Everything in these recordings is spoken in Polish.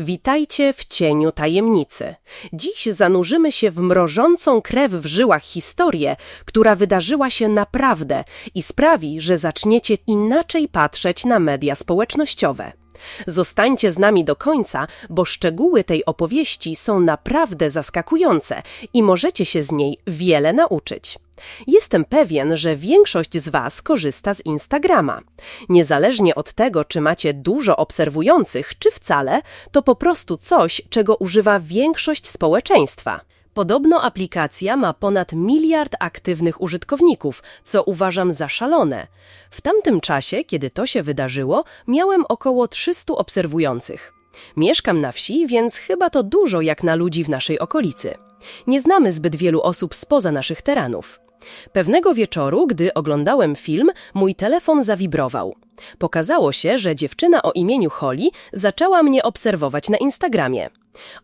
Witajcie w cieniu tajemnicy. Dziś zanurzymy się w mrożącą krew w żyłach historię, która wydarzyła się naprawdę i sprawi, że zaczniecie inaczej patrzeć na media społecznościowe. Zostańcie z nami do końca, bo szczegóły tej opowieści są naprawdę zaskakujące i możecie się z niej wiele nauczyć. Jestem pewien, że większość z Was korzysta z Instagrama. Niezależnie od tego, czy macie dużo obserwujących, czy wcale, to po prostu coś, czego używa większość społeczeństwa. Podobno aplikacja ma ponad miliard aktywnych użytkowników, co uważam za szalone. W tamtym czasie, kiedy to się wydarzyło, miałem około 300 obserwujących. Mieszkam na wsi, więc chyba to dużo jak na ludzi w naszej okolicy. Nie znamy zbyt wielu osób spoza naszych terenów. Pewnego wieczoru, gdy oglądałem film, mój telefon zawibrował. Pokazało się, że dziewczyna o imieniu Holly zaczęła mnie obserwować na Instagramie.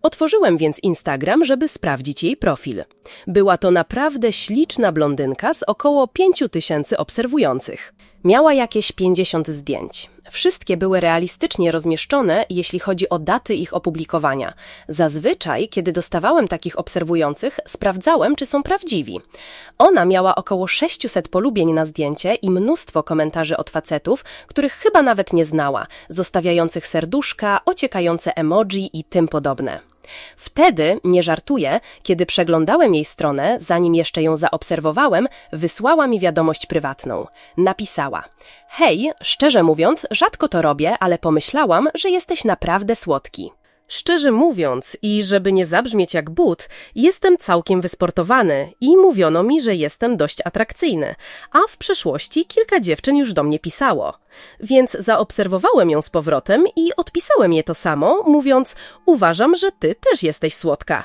Otworzyłem więc Instagram, żeby sprawdzić jej profil. Była to naprawdę śliczna blondynka z około 5 tysięcy obserwujących. Miała jakieś 50 zdjęć. Wszystkie były realistycznie rozmieszczone, jeśli chodzi o daty ich opublikowania. Zazwyczaj, kiedy dostawałem takich obserwujących, sprawdzałem, czy są prawdziwi. Ona miała około 600 polubień na zdjęcie i mnóstwo komentarzy od facetów, których chyba nawet nie znała, zostawiających serduszka, ociekające emoji i tym podobne. Wtedy, nie żartuję, kiedy przeglądałem jej stronę, zanim jeszcze ją zaobserwowałem, wysłała mi wiadomość prywatną. Napisała: Hej, szczerze mówiąc, rzadko to robię, ale pomyślałam, że jesteś naprawdę słodki. Szczerze mówiąc, i żeby nie zabrzmieć jak but, jestem całkiem wysportowany i mówiono mi, że jestem dość atrakcyjny, a w przeszłości kilka dziewczyn już do mnie pisało. Więc zaobserwowałem ją z powrotem i odpisałem je to samo, mówiąc: Uważam, że ty też jesteś słodka.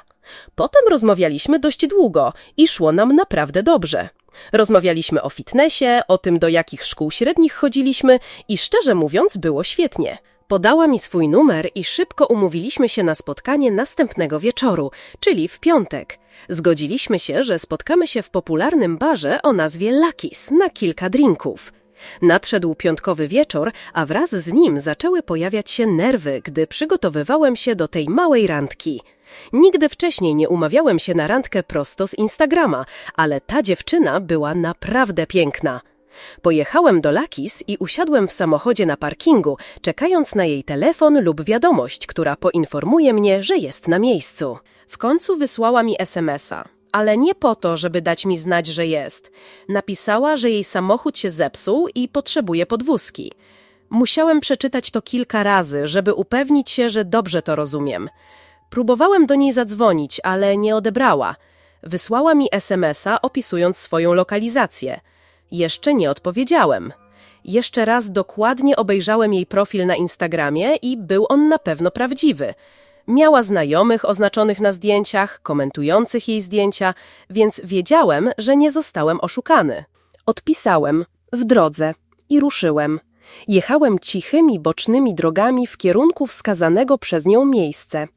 Potem rozmawialiśmy dość długo i szło nam naprawdę dobrze. Rozmawialiśmy o fitnessie, o tym, do jakich szkół średnich chodziliśmy i szczerze mówiąc, było świetnie. Podała mi swój numer i szybko umówiliśmy się na spotkanie następnego wieczoru, czyli w piątek. Zgodziliśmy się, że spotkamy się w popularnym barze o nazwie Lakis na kilka drinków. Nadszedł piątkowy wieczór, a wraz z nim zaczęły pojawiać się nerwy, gdy przygotowywałem się do tej małej randki. Nigdy wcześniej nie umawiałem się na randkę prosto z Instagrama, ale ta dziewczyna była naprawdę piękna. Pojechałem do Lakis i usiadłem w samochodzie na parkingu, czekając na jej telefon lub wiadomość, która poinformuje mnie, że jest na miejscu. W końcu wysłała mi SMS-a, ale nie po to, żeby dać mi znać, że jest. Napisała, że jej samochód się zepsuł i potrzebuje podwózki. Musiałem przeczytać to kilka razy, żeby upewnić się, że dobrze to rozumiem. Próbowałem do niej zadzwonić, ale nie odebrała. Wysłała mi SMS-a opisując swoją lokalizację. Jeszcze nie odpowiedziałem. Jeszcze raz dokładnie obejrzałem jej profil na Instagramie i był on na pewno prawdziwy. Miała znajomych oznaczonych na zdjęciach, komentujących jej zdjęcia, więc wiedziałem, że nie zostałem oszukany. Odpisałem w drodze i ruszyłem. Jechałem cichymi, bocznymi drogami w kierunku wskazanego przez nią miejsce.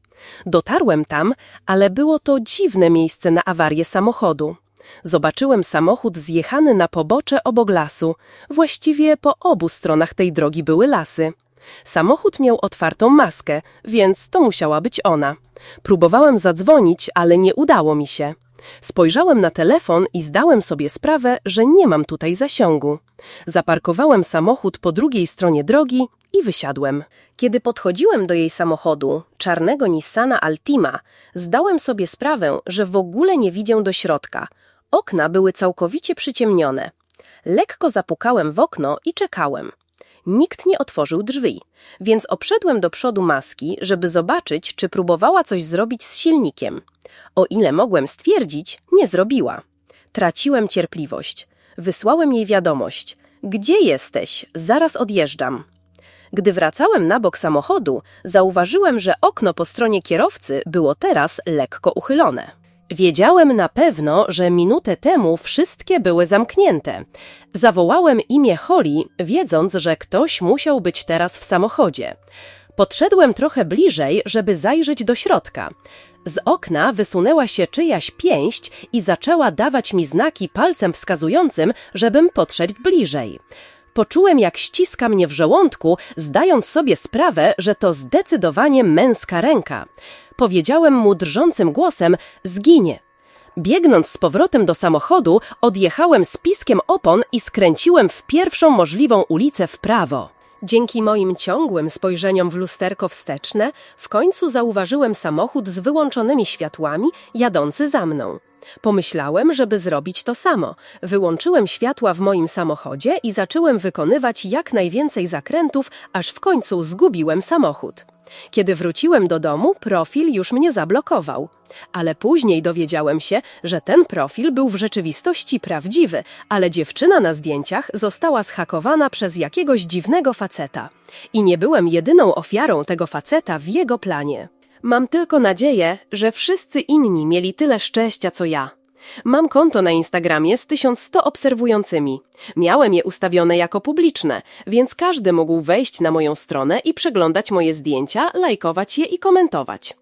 Dotarłem tam, ale było to dziwne miejsce na awarię samochodu. Zobaczyłem samochód zjechany na pobocze obok lasu. Właściwie po obu stronach tej drogi były lasy. Samochód miał otwartą maskę, więc to musiała być ona. Próbowałem zadzwonić, ale nie udało mi się. Spojrzałem na telefon i zdałem sobie sprawę, że nie mam tutaj zasięgu. Zaparkowałem samochód po drugiej stronie drogi i wysiadłem. Kiedy podchodziłem do jej samochodu, czarnego Nissana Altima, zdałem sobie sprawę, że w ogóle nie widzę do środka – Okna były całkowicie przyciemnione. Lekko zapukałem w okno i czekałem. Nikt nie otworzył drzwi, więc obszedłem do przodu maski, żeby zobaczyć, czy próbowała coś zrobić z silnikiem. O ile mogłem stwierdzić, nie zrobiła. Traciłem cierpliwość. Wysłałem jej wiadomość. Gdzie jesteś? Zaraz odjeżdżam. Gdy wracałem na bok samochodu, zauważyłem, że okno po stronie kierowcy było teraz lekko uchylone. Wiedziałem na pewno, że minutę temu wszystkie były zamknięte. Zawołałem imię Holly, wiedząc, że ktoś musiał być teraz w samochodzie. Podszedłem trochę bliżej, żeby zajrzeć do środka. Z okna wysunęła się czyjaś pięść i zaczęła dawać mi znaki palcem wskazującym, żebym podszedł bliżej. Poczułem, jak ściska mnie w żołądku, zdając sobie sprawę, że to zdecydowanie męska ręka. Powiedziałem mu drżącym głosem: Zginie. Biegnąc z powrotem do samochodu, odjechałem z piskiem opon i skręciłem w pierwszą możliwą ulicę w prawo. Dzięki moim ciągłym spojrzeniom w lusterko wsteczne, w końcu zauważyłem samochód z wyłączonymi światłami jadący za mną. Pomyślałem, żeby zrobić to samo. Wyłączyłem światła w moim samochodzie i zacząłem wykonywać jak najwięcej zakrętów, aż w końcu zgubiłem samochód. Kiedy wróciłem do domu, profil już mnie zablokował. Ale później dowiedziałem się, że ten profil był w rzeczywistości prawdziwy, ale dziewczyna na zdjęciach została zhakowana przez jakiegoś dziwnego faceta. I nie byłem jedyną ofiarą tego faceta w jego planie. Mam tylko nadzieję, że wszyscy inni mieli tyle szczęścia co ja. Mam konto na Instagramie z 1100 obserwującymi. Miałem je ustawione jako publiczne, więc każdy mógł wejść na moją stronę i przeglądać moje zdjęcia, lajkować je i komentować.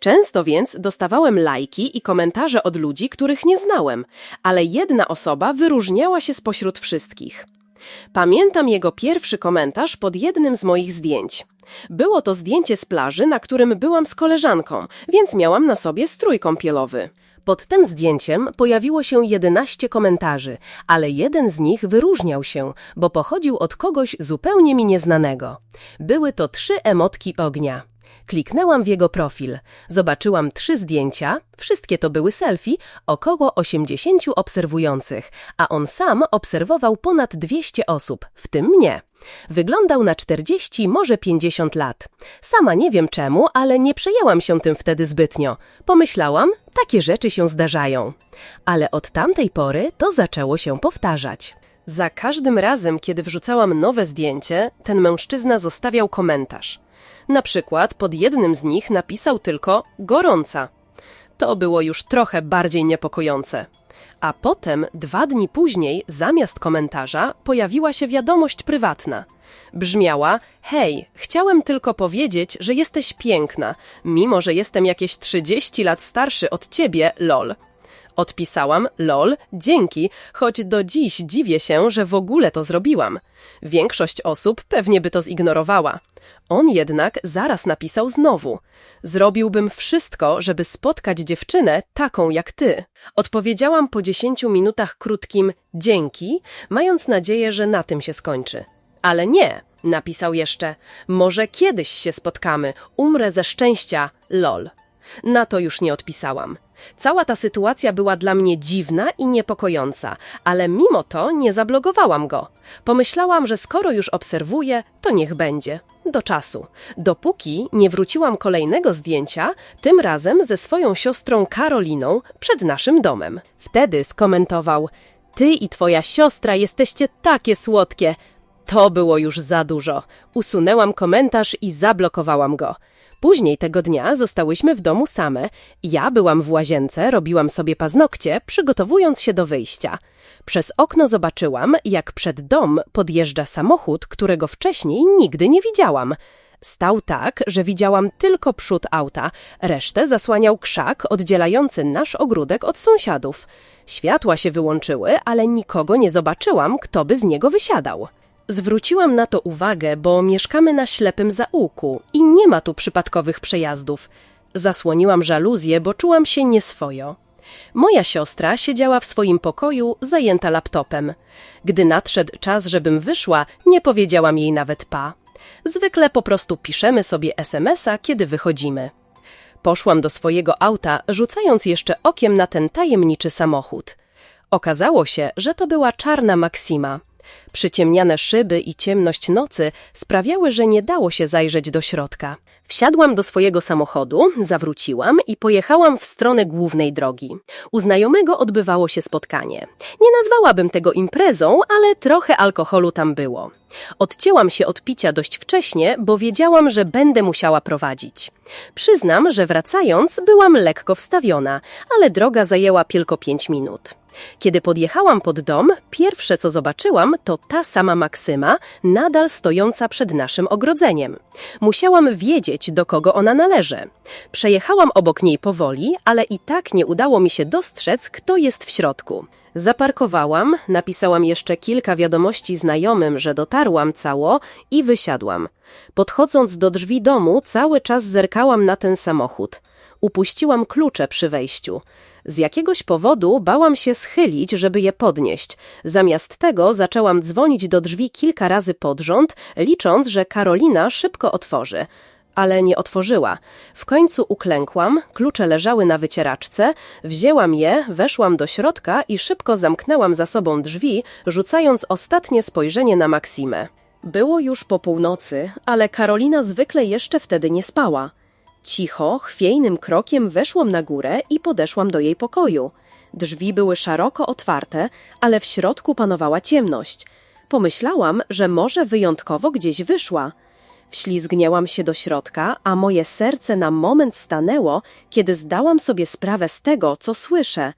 Często więc dostawałem lajki i komentarze od ludzi, których nie znałem, ale jedna osoba wyróżniała się spośród wszystkich. Pamiętam jego pierwszy komentarz pod jednym z moich zdjęć. Było to zdjęcie z plaży, na którym byłam z koleżanką, więc miałam na sobie strój kąpielowy. Pod tym zdjęciem pojawiło się 11 komentarzy, ale jeden z nich wyróżniał się, bo pochodził od kogoś zupełnie mi nieznanego. Były to trzy emotki ognia. Kliknęłam w jego profil. Zobaczyłam trzy zdjęcia, wszystkie to były selfie, około 80 obserwujących, a on sam obserwował ponad 200 osób, w tym mnie. Wyglądał na 40, może 50 lat. Sama nie wiem czemu, ale nie przejęłam się tym wtedy zbytnio. Pomyślałam, takie rzeczy się zdarzają. Ale od tamtej pory to zaczęło się powtarzać. Za każdym razem, kiedy wrzucałam nowe zdjęcie, ten mężczyzna zostawiał komentarz. Na przykład pod jednym z nich napisał tylko gorąca. To było już trochę bardziej niepokojące. A potem, dwa dni później, zamiast komentarza, pojawiła się wiadomość prywatna. Brzmiała: Hej, chciałem tylko powiedzieć, że jesteś piękna, mimo że jestem jakieś 30 lat starszy od ciebie, lol. Odpisałam, lol, dzięki, choć do dziś dziwię się, że w ogóle to zrobiłam. Większość osób pewnie by to zignorowała. On jednak zaraz napisał znowu. Zrobiłbym wszystko, żeby spotkać dziewczynę taką jak ty. Odpowiedziałam po dziesięciu minutach krótkim dzięki, mając nadzieję, że na tym się skończy. Ale nie, napisał jeszcze. Może kiedyś się spotkamy, umrę ze szczęścia, lol. Na to już nie odpisałam. Cała ta sytuacja była dla mnie dziwna i niepokojąca, ale mimo to nie zablogowałam go. Pomyślałam, że skoro już obserwuję, to niech będzie. Do czasu. Dopóki nie wróciłam kolejnego zdjęcia, tym razem ze swoją siostrą Karoliną przed naszym domem. Wtedy skomentował: Ty i twoja siostra jesteście takie słodkie. To było już za dużo. Usunęłam komentarz i zablokowałam go. Później tego dnia zostałyśmy w domu same. Ja byłam w łazience, robiłam sobie paznokcie, przygotowując się do wyjścia. Przez okno zobaczyłam, jak przed dom podjeżdża samochód, którego wcześniej nigdy nie widziałam. Stał tak, że widziałam tylko przód auta, resztę zasłaniał krzak oddzielający nasz ogródek od sąsiadów. Światła się wyłączyły, ale nikogo nie zobaczyłam, kto by z niego wysiadał. Zwróciłam na to uwagę, bo mieszkamy na ślepym zaułku i nie ma tu przypadkowych przejazdów. Zasłoniłam żaluzję, bo czułam się nieswojo. Moja siostra siedziała w swoim pokoju, zajęta laptopem. Gdy nadszedł czas, żebym wyszła, nie powiedziałam jej nawet pa. Zwykle po prostu piszemy sobie SMS-a, kiedy wychodzimy. Poszłam do swojego auta, rzucając jeszcze okiem na ten tajemniczy samochód. Okazało się, że to była czarna Maksima. Przyciemniane szyby i ciemność nocy sprawiały, że nie dało się zajrzeć do środka. Wsiadłam do swojego samochodu, zawróciłam i pojechałam w stronę głównej drogi. U znajomego odbywało się spotkanie. Nie nazwałabym tego imprezą, ale trochę alkoholu tam było. Odcięłam się od picia dość wcześnie, bo wiedziałam, że będę musiała prowadzić. Przyznam, że wracając byłam lekko wstawiona, ale droga zajęła tylko pięć minut. Kiedy podjechałam pod dom, pierwsze co zobaczyłam to ta sama Maksyma, nadal stojąca przed naszym ogrodzeniem. Musiałam wiedzieć, do kogo ona należy. Przejechałam obok niej powoli, ale i tak nie udało mi się dostrzec, kto jest w środku. Zaparkowałam, napisałam jeszcze kilka wiadomości znajomym, że dotarłam cało i wysiadłam. Podchodząc do drzwi domu, cały czas zerkałam na ten samochód. Upuściłam klucze przy wejściu. Z jakiegoś powodu bałam się schylić, żeby je podnieść. Zamiast tego zaczęłam dzwonić do drzwi kilka razy pod rząd, licząc, że Karolina szybko otworzy. Ale nie otworzyła. W końcu uklękłam, klucze leżały na wycieraczce, wzięłam je, weszłam do środka i szybko zamknęłam za sobą drzwi, rzucając ostatnie spojrzenie na Maksimę. Było już po północy, ale Karolina zwykle jeszcze wtedy nie spała. Cicho, chwiejnym krokiem weszłam na górę i podeszłam do jej pokoju. Drzwi były szeroko otwarte, ale w środku panowała ciemność. Pomyślałam, że może wyjątkowo gdzieś wyszła. Wślizgnęłam się do środka, a moje serce na moment stanęło, kiedy zdałam sobie sprawę z tego, co słyszę.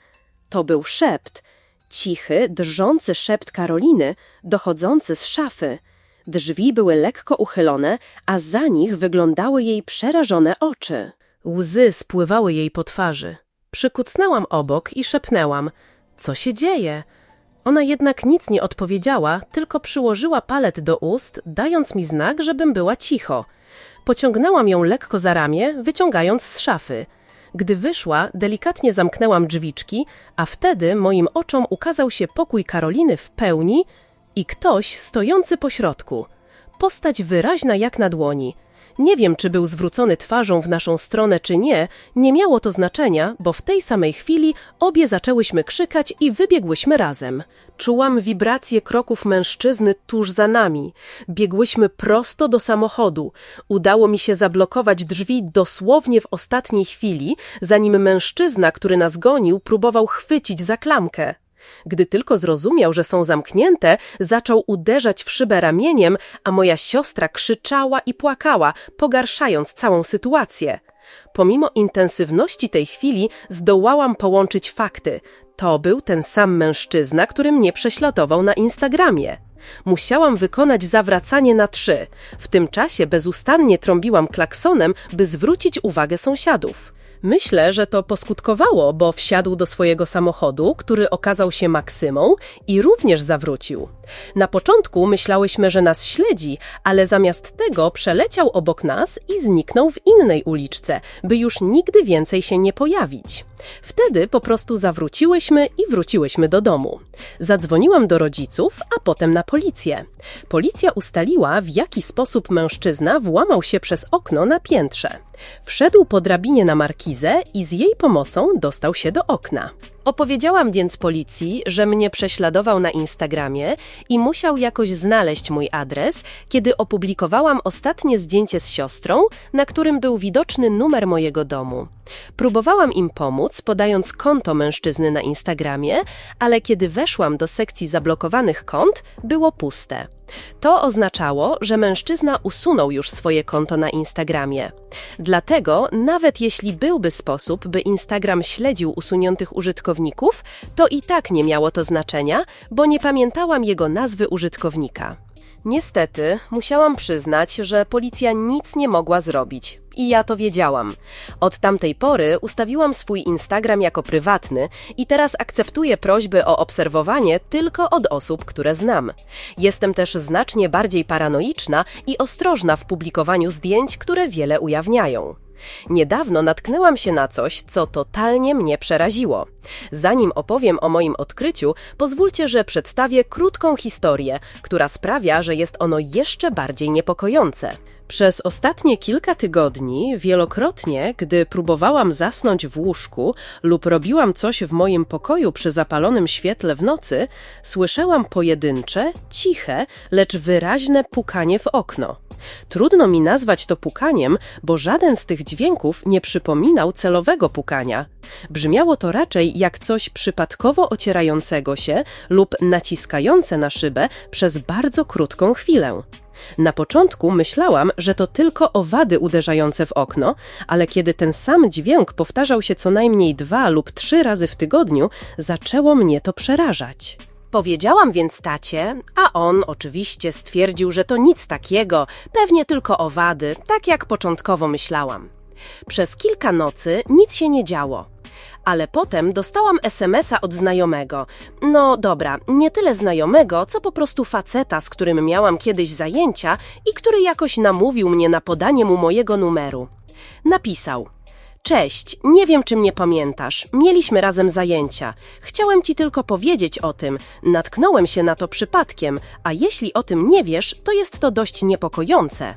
To był szept. Cichy, drżący szept Karoliny, dochodzący z szafy. Drzwi były lekko uchylone, a za nich wyglądały jej przerażone oczy. Łzy spływały jej po twarzy. Przykucnęłam obok i szepnęłam: Co się dzieje? Ona jednak nic nie odpowiedziała, tylko przyłożyła palet do ust, dając mi znak, żebym była cicho. Pociągnęłam ją lekko za ramię, wyciągając z szafy. Gdy wyszła, delikatnie zamknęłam drzwiczki, a wtedy moim oczom ukazał się pokój Karoliny w pełni i ktoś stojący po środku. Postać wyraźna jak na dłoni. Nie wiem, czy był zwrócony twarzą w naszą stronę, czy nie, nie miało to znaczenia, bo w tej samej chwili obie zaczęłyśmy krzykać i wybiegłyśmy razem. Czułam wibrację kroków mężczyzny tuż za nami. Biegłyśmy prosto do samochodu. Udało mi się zablokować drzwi dosłownie w ostatniej chwili, zanim mężczyzna, który nas gonił, próbował chwycić za klamkę. Gdy tylko zrozumiał, że są zamknięte, zaczął uderzać w szybę ramieniem, a moja siostra krzyczała i płakała, pogarszając całą sytuację. Pomimo intensywności tej chwili zdołałam połączyć fakty. To był ten sam mężczyzna, który mnie prześladował na Instagramie. Musiałam wykonać zawracanie na trzy. W tym czasie bezustannie trąbiłam klaksonem, by zwrócić uwagę sąsiadów. Myślę, że to poskutkowało, bo wsiadł do swojego samochodu, który okazał się Maksymą i również zawrócił. Na początku myślałyśmy, że nas śledzi, ale zamiast tego przeleciał obok nas i zniknął w innej uliczce, by już nigdy więcej się nie pojawić. Wtedy po prostu zawróciłyśmy i wróciłyśmy do domu. Zadzwoniłam do rodziców, a potem na policję. Policja ustaliła, w jaki sposób mężczyzna włamał się przez okno na piętrze. Wszedł po drabinie na markizę i z jej pomocą dostał się do okna. Opowiedziałam więc policji, że mnie prześladował na Instagramie i musiał jakoś znaleźć mój adres, kiedy opublikowałam ostatnie zdjęcie z siostrą, na którym był widoczny numer mojego domu. Próbowałam im pomóc, podając konto mężczyzny na Instagramie, ale kiedy weszłam do sekcji zablokowanych kont, było puste. To oznaczało, że mężczyzna usunął już swoje konto na Instagramie. Dlatego, nawet jeśli byłby sposób, by Instagram śledził usuniętych użytkowników, to i tak nie miało to znaczenia, bo nie pamiętałam jego nazwy użytkownika. Niestety, musiałam przyznać, że policja nic nie mogła zrobić. I ja to wiedziałam. Od tamtej pory ustawiłam swój Instagram jako prywatny i teraz akceptuję prośby o obserwowanie tylko od osób, które znam. Jestem też znacznie bardziej paranoiczna i ostrożna w publikowaniu zdjęć, które wiele ujawniają. Niedawno natknęłam się na coś, co totalnie mnie przeraziło. Zanim opowiem o moim odkryciu, pozwólcie, że przedstawię krótką historię, która sprawia, że jest ono jeszcze bardziej niepokojące. Przez ostatnie kilka tygodni, wielokrotnie, gdy próbowałam zasnąć w łóżku lub robiłam coś w moim pokoju przy zapalonym świetle w nocy, słyszałam pojedyncze, ciche, lecz wyraźne pukanie w okno. Trudno mi nazwać to pukaniem, bo żaden z tych dźwięków nie przypominał celowego pukania. Brzmiało to raczej jak coś przypadkowo ocierającego się lub naciskające na szybę przez bardzo krótką chwilę. Na początku myślałam, że to tylko owady uderzające w okno, ale kiedy ten sam dźwięk powtarzał się co najmniej dwa lub trzy razy w tygodniu, zaczęło mnie to przerażać. Powiedziałam więc tacie, a on oczywiście stwierdził, że to nic takiego, pewnie tylko owady, tak jak początkowo myślałam. Przez kilka nocy nic się nie działo. Ale potem dostałam SMS-a od znajomego. No dobra, nie tyle znajomego, co po prostu faceta, z którym miałam kiedyś zajęcia i który jakoś namówił mnie na podanie mu mojego numeru. Napisał: Cześć, nie wiem czy mnie pamiętasz. Mieliśmy razem zajęcia. Chciałem ci tylko powiedzieć o tym. Natknąłem się na to przypadkiem, a jeśli o tym nie wiesz, to jest to dość niepokojące.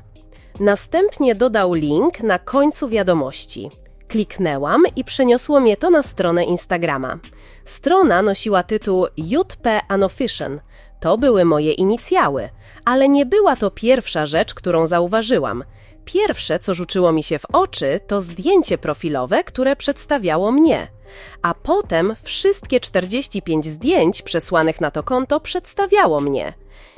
Następnie dodał link na końcu wiadomości. Kliknęłam i przeniosło mnie to na stronę Instagrama. Strona nosiła tytuł JP Unofficial. To były moje inicjały, ale nie była to pierwsza rzecz, którą zauważyłam. Pierwsze, co rzuciło mi się w oczy, to zdjęcie profilowe, które przedstawiało mnie. A potem wszystkie 45 zdjęć przesłanych na to konto przedstawiało mnie.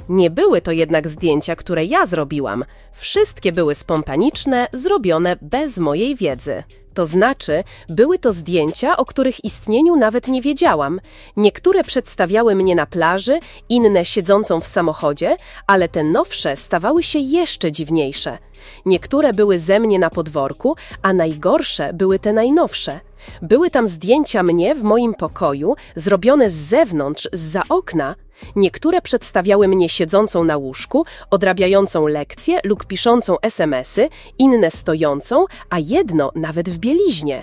Nie były to jednak zdjęcia, które ja zrobiłam. Wszystkie były spontaniczne, zrobione bez mojej wiedzy. To znaczy, były to zdjęcia, o których istnieniu nawet nie wiedziałam. Niektóre przedstawiały mnie na plaży, inne siedzącą w samochodzie, ale te nowsze stawały się jeszcze dziwniejsze. Niektóre były ze mnie na podworku, a najgorsze były te najnowsze. Były tam zdjęcia mnie w moim pokoju, zrobione z zewnątrz, zza okna. Niektóre przedstawiały mnie siedzącą na łóżku, odrabiającą lekcje lub piszącą SMSy, inne stojącą, a jedno nawet w bieliźnie.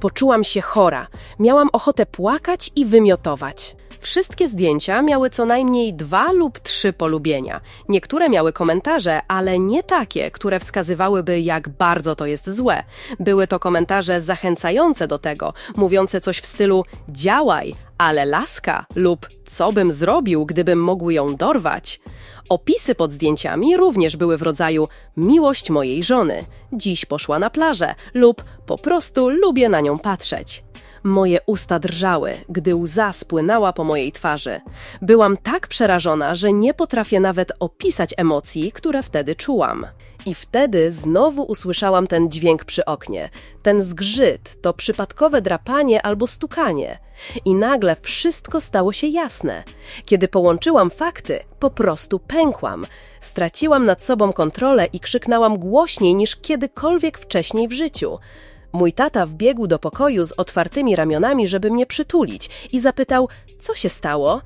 Poczułam się chora, miałam ochotę płakać i wymiotować. Wszystkie zdjęcia miały co najmniej dwa lub trzy polubienia. Niektóre miały komentarze, ale nie takie, które wskazywałyby, jak bardzo to jest złe. Były to komentarze zachęcające do tego, mówiące coś w stylu działaj, ale laska lub co bym zrobił, gdybym mógł ją dorwać. Opisy pod zdjęciami również były w rodzaju miłość mojej żony, dziś poszła na plażę lub po prostu lubię na nią patrzeć. Moje usta drżały, gdy łza spłynęła po mojej twarzy. Byłam tak przerażona, że nie potrafię nawet opisać emocji, które wtedy czułam. I wtedy znowu usłyszałam ten dźwięk przy oknie. Ten zgrzyt, to przypadkowe drapanie albo stukanie. I nagle wszystko stało się jasne. Kiedy połączyłam fakty, po prostu pękłam. Straciłam nad sobą kontrolę i krzyknęłam głośniej niż kiedykolwiek wcześniej w życiu. Mój tata wbiegł do pokoju z otwartymi ramionami, żeby mnie przytulić i zapytał, co się stało?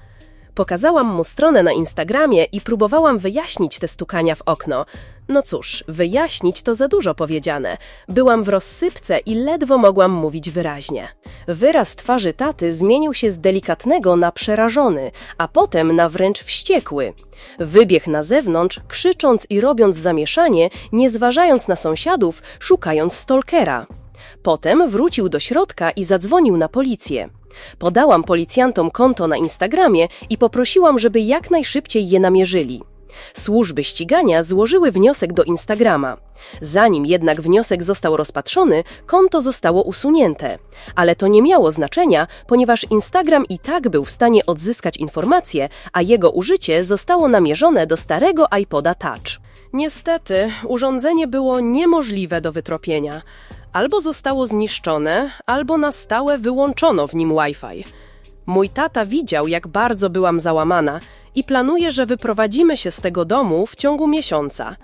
Pokazałam mu stronę na Instagramie i próbowałam wyjaśnić te stukania w okno. No cóż, wyjaśnić to za dużo powiedziane. Byłam w rozsypce i ledwo mogłam mówić wyraźnie. Wyraz twarzy taty zmienił się z delikatnego na przerażony, a potem na wręcz wściekły. Wybiegł na zewnątrz, krzycząc i robiąc zamieszanie, nie zważając na sąsiadów, szukając stalkera. Potem wrócił do środka i zadzwonił na policję. Podałam policjantom konto na Instagramie i poprosiłam, żeby jak najszybciej je namierzyli. Służby ścigania złożyły wniosek do Instagrama. Zanim jednak wniosek został rozpatrzony, konto zostało usunięte. Ale to nie miało znaczenia, ponieważ Instagram i tak był w stanie odzyskać informacje, a jego użycie zostało namierzone do starego iPoda Touch. Niestety, urządzenie było niemożliwe do wytropienia. Albo zostało zniszczone, albo na stałe wyłączono w nim Wi-Fi. Mój tata widział, jak bardzo byłam załamana i planuje, że wyprowadzimy się z tego domu w ciągu miesiąca.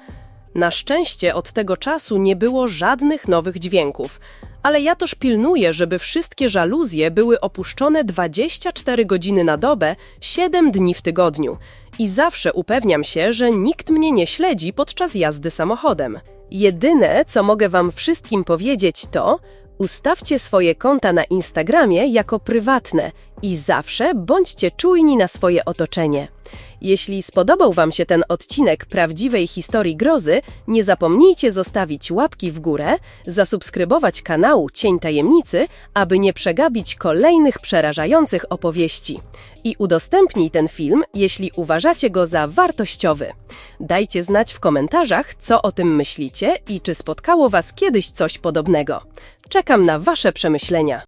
Na szczęście od tego czasu nie było żadnych nowych dźwięków, ale ja też pilnuję, żeby wszystkie żaluzje były opuszczone 24 godziny na dobę, 7 dni w tygodniu. I zawsze upewniam się, że nikt mnie nie śledzi podczas jazdy samochodem. Jedyne, co mogę Wam wszystkim powiedzieć, to ustawcie swoje konta na Instagramie jako prywatne i zawsze bądźcie czujni na swoje otoczenie. Jeśli spodobał Wam się ten odcinek prawdziwej historii grozy, nie zapomnijcie zostawić łapki w górę, zasubskrybować kanału Cień Tajemnicy, aby nie przegapić kolejnych przerażających opowieści. I udostępnij ten film, jeśli uważacie go za wartościowy. Dajcie znać w komentarzach, co o tym myślicie i czy spotkało Was kiedyś coś podobnego. Czekam na Wasze przemyślenia.